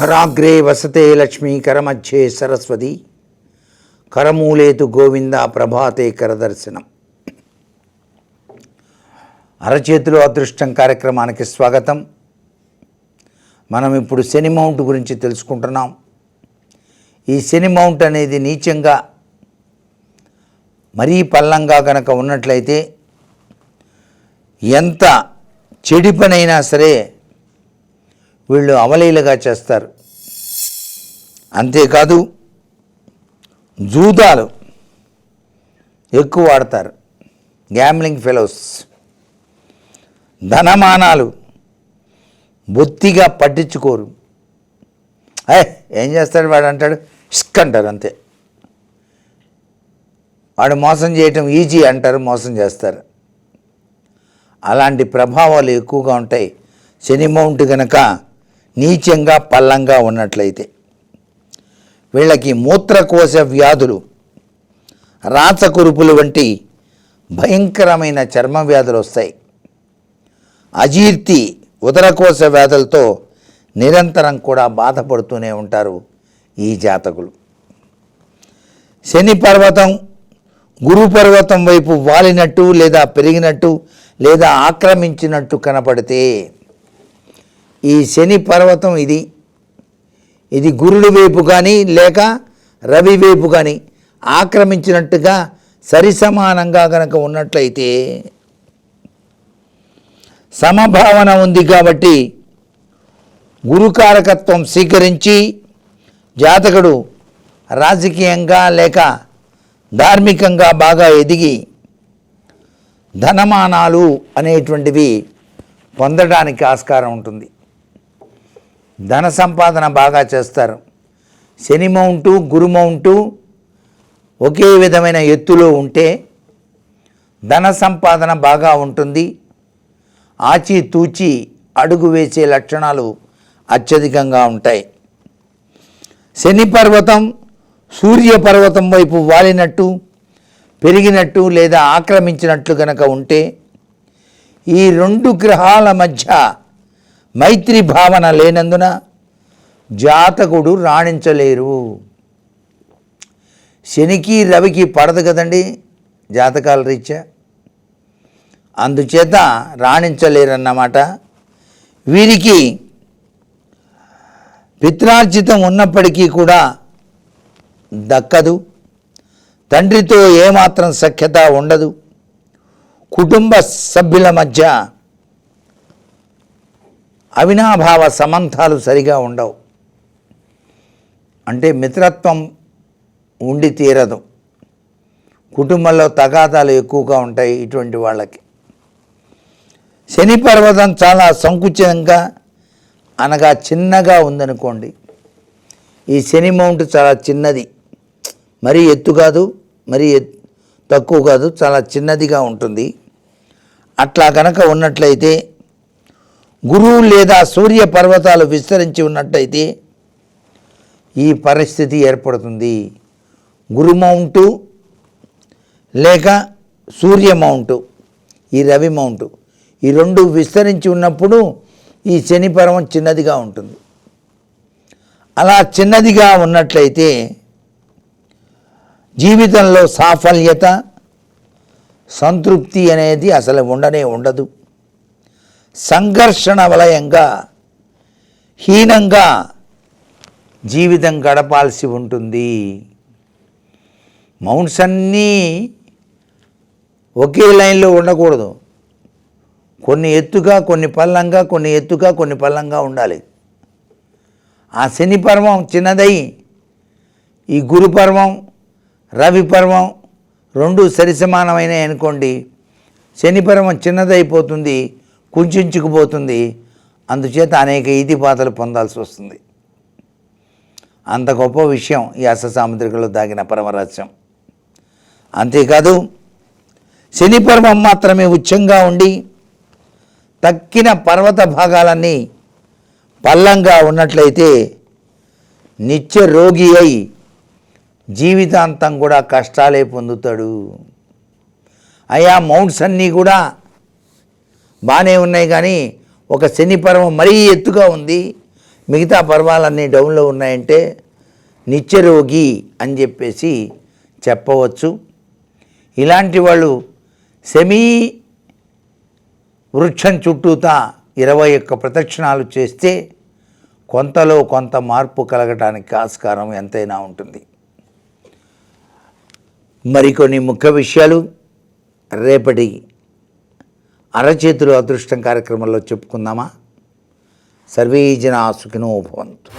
కరాగ్రే వసతే లక్ష్మీ కరమధ్యే సరస్వతి. కరమూలేతు గోవింద ప్రభాతే కరదర్శనం. అరచేతులు అదృష్టం కార్యక్రమానికి స్వాగతం. మనం ఇప్పుడు శని మౌంట్ గురించి తెలుసుకుంటున్నాం. ఈ శని మౌంట్ అనేది నీచంగా మరీ పల్లంగా కనుక ఉన్నట్లయితే ఎంత చెడి పనైనా సరే వీళ్ళు అవలీలగా చేస్తారు. అంతేకాదు జూదాలు ఎక్కువ వాడతారు. గ్యామ్లింగ్ ఫెలోస్ ధనమానాలు బొత్తిగా పట్టించుకోరు. ఏ ఏం చేస్తాడు వాడు అంటాడు? ఇష్క్ అంటారు అంతే. వాడు మోసం చేయటం ఈజీ అంటారు మోసం చేస్తారు. అలాంటి ప్రభావాలు ఎక్కువగా ఉంటాయి. శని మౌంట్ కనుక నీచంగా పల్లంగా ఉన్నట్లయితే. వీళ్ళకి మూత్రకోశ వ్యాధులు రాచకురుపులు వంటి భయంకరమైన చర్మ వ్యాధులు వస్తాయి. అజీర్తి ఉదరకోశ వ్యాధులతో నిరంతరం కూడా బాధపడుతూనే ఉంటారు ఈ జాతకులు. శని పర్వతం గురు పర్వతం వైపు వాలినట్టు లేదా పెరిగినట్టు లేదా ఆక్రమించినట్టు కనపడితే ఈ శని పర్వతం ఇది. ఇది గురుడు వైపు కానీ లేక రవి వైపు కానీ ఆక్రమించినట్టుగా సరిసమానంగా కనుక ఉన్నట్లయితే సమభావన ఉంది కాబట్టి గురుకారకత్వం స్వీకరించి జాతకుడు రాజకీయంగా లేక ధార్మికంగా బాగా ఎదిగి ధనమానాలు అనేటువంటివి పొందడానికి ఆస్కారం ఉంటుంది. ధన సంపాదన బాగా చేస్తారు. శని మౌంటు గురు మౌంటు ఒకే విధమైన ఎత్తులో ఉంటే ధన సంపాదన బాగా ఉంటుంది. ఆచితూచి అడుగు వేసే లక్షణాలు అత్యధికంగా ఉంటాయి. శని పర్వతం సూర్య పర్వతం వైపు వాలినట్టు పెరిగినట్టు లేదా ఆక్రమించినట్లు కనుక ఉంటే ఈ రెండు గ్రహాల మధ్య మైత్రి భావన లేనందున జాతకుడు రాణించలేరు. శనికి రవికి పడదు కదండి జాతకాల రీత్యా. అందుచేత రాణించలేరన్నమాట. వీరికి పిత్రార్జితం ఉన్నప్పటికీ కూడా దక్కదు. తండ్రితో ఏమాత్రం సఖ్యత ఉండదు. కుటుంబ సభ్యుల మధ్య అవినాభావ సమంతాలు సరిగా ఉండవు. అంటే మిత్రత్వం ఉండి తీరదు. కుటుంబంలో తగాదాలు ఎక్కువగా ఉంటాయి ఇటువంటి వాళ్ళకి. శని పర్వతం చాలా సంకుచితంగా అనగా చిన్నగా ఉందనుకోండి. ఈ శని మౌంట్ చాలా చిన్నది. మరీ ఎత్తు కాదు మరీ ఎత్ తక్కువ కాదు చాలా చిన్నదిగా ఉంటుంది. అట్లా కనుక ఉన్నట్లయితే గురువు లేదా సూర్య పర్వతాలు విస్తరించి ఉన్నట్టయితే ఈ పరిస్థితి ఏర్పడుతుంది. గురు మౌంటు లేక సూర్య మౌంటు ఈ రవి మౌంటు ఈ రెండు విస్తరించి ఉన్నప్పుడు ఈ శని పర్వం చిన్నదిగా ఉంటుంది. అలా చిన్నదిగా ఉన్నట్లయితే జీవితంలో సాఫల్యత సంతృప్తి అనేది అసలు ఉండనే ఉండదు. సంఘర్షణ వలయంగా హీనంగా జీవితం గడపాల్సి ఉంటుంది. మౌంట్స్ అన్నీ ఒకే లైన్లో ఉండకూడదు. కొన్ని ఎత్తుగా కొన్ని పల్లంగా కొన్ని ఎత్తుగా కొన్ని పల్లంగా ఉండాలి. ఆ శని పర్వం చిన్నదై ఈ గురు పర్వం రవి పర్వం రెండు సరిసమానమైన అనుకోండి శని పర్వం చిన్నదైపోతుంది. కుంచుకుపోతుంది అందుచేత అనేక ఈతిపాతలు పొందాల్సి వస్తుంది. అంత గొప్ప విషయం ఈ అస సాముద్రికలో దాగిన పరమరహస్యం. అంతేకాదు శని పర్వం మాత్రమే ఉచ్చంగా ఉండి తక్కిన పర్వత భాగాలన్నీ పల్లంగా ఉన్నట్లయితే నిత్య రోగి అయి జీవితాంతం కూడా కష్టాలే పొందుతాడు. అయా మౌంట్స్ అన్నీ కూడా బాగానే ఉన్నాయి కానీ ఒక శని పర్వం మరీ ఎత్తుగా ఉంది. మిగతా పర్వాలన్నీ డౌన్లో ఉన్నాయంటే నిత్యరోగి అని చెప్పేసి చెప్పవచ్చు. ఇలాంటి వాళ్ళు సెమీ వృక్షం చుట్టూతా ఇరవై ఒక్క ప్రదక్షిణాలు చేస్తే కొంతలో కొంత మార్పు కలగటానికి ఆస్కారం ఎంతైనా ఉంటుంది. మరికొన్ని ముఖ్య విషయాలు రేపటి అరచేతులు అదృష్టం కార్యక్రమంలో చెప్పుకుందామా? సర్వే జనా సుఖినో భవంతు.